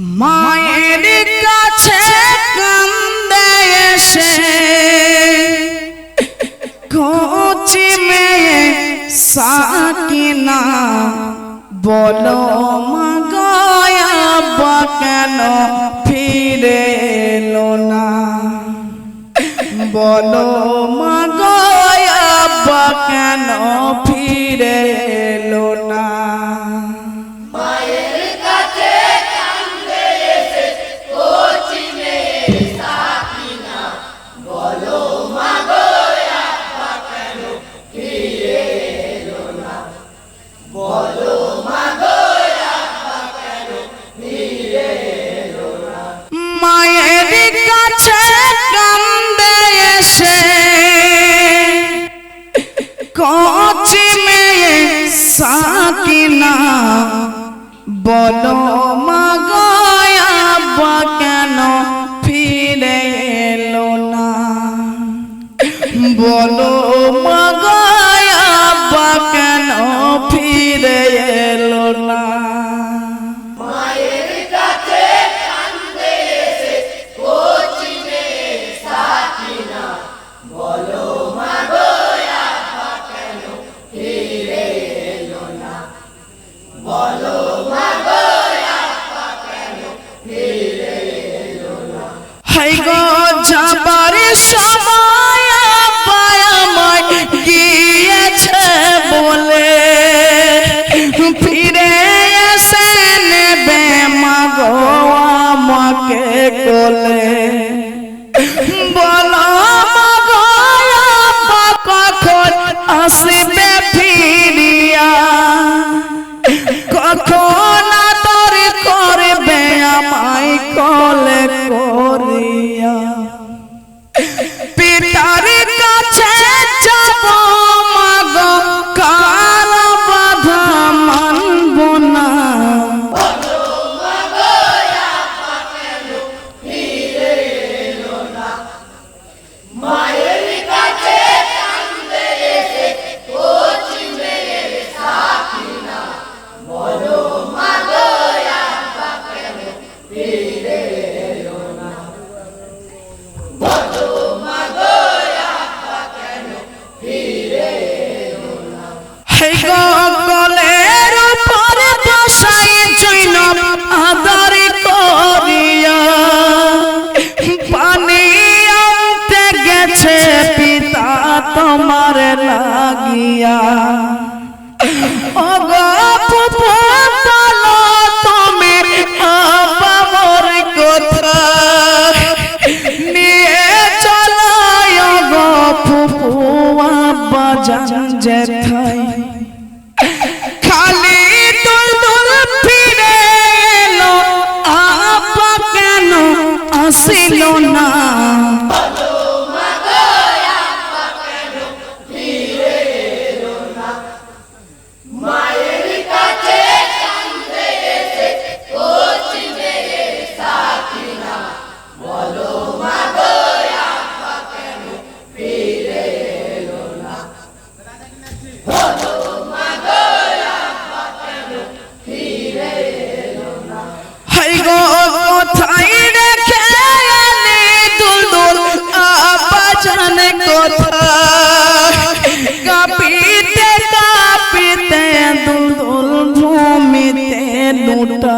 মায়ের কাছে কান্দে এসে। খুঁজি মেয়ে সাকিনা বলো মাগায়া কেন ফিরে না? বলো বলো মাগয়াবা কেন ফিরে এলো না? বলো মাগয়াবা কেন ফুপু আব্বা জান জেঠা। মেতে নোটা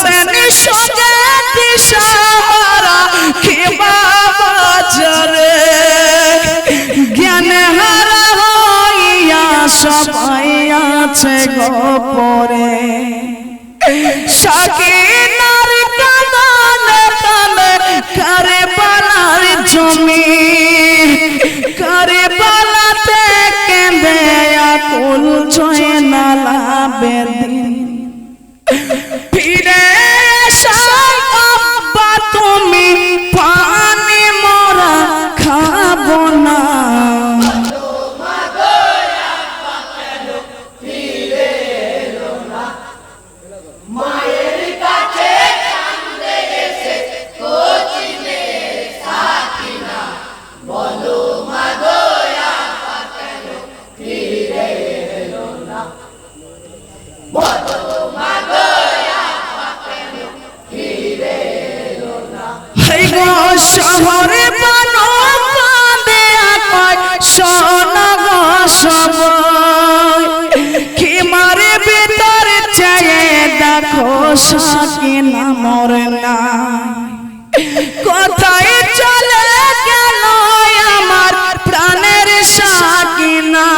হোসেন সোজা দিশাহারা কে জ্ঞান হারা সবাই আছে গোপরে সাকির সাকে না মরে না কোথায় চলে আমার প্রাণের সাকে না।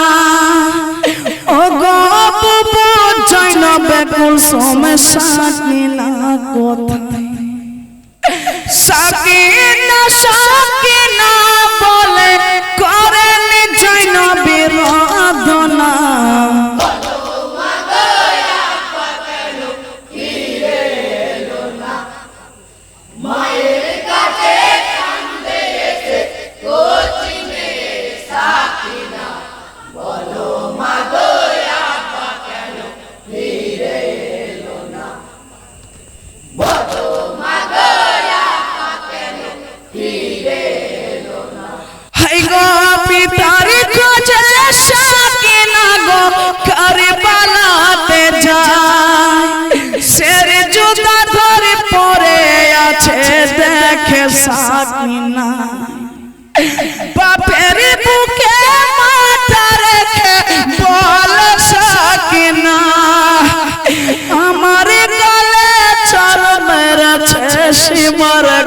ও গপ জৈন বেকুল সোমে সাকে না কোথায়? সাকে না সাকে না মারা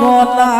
গলা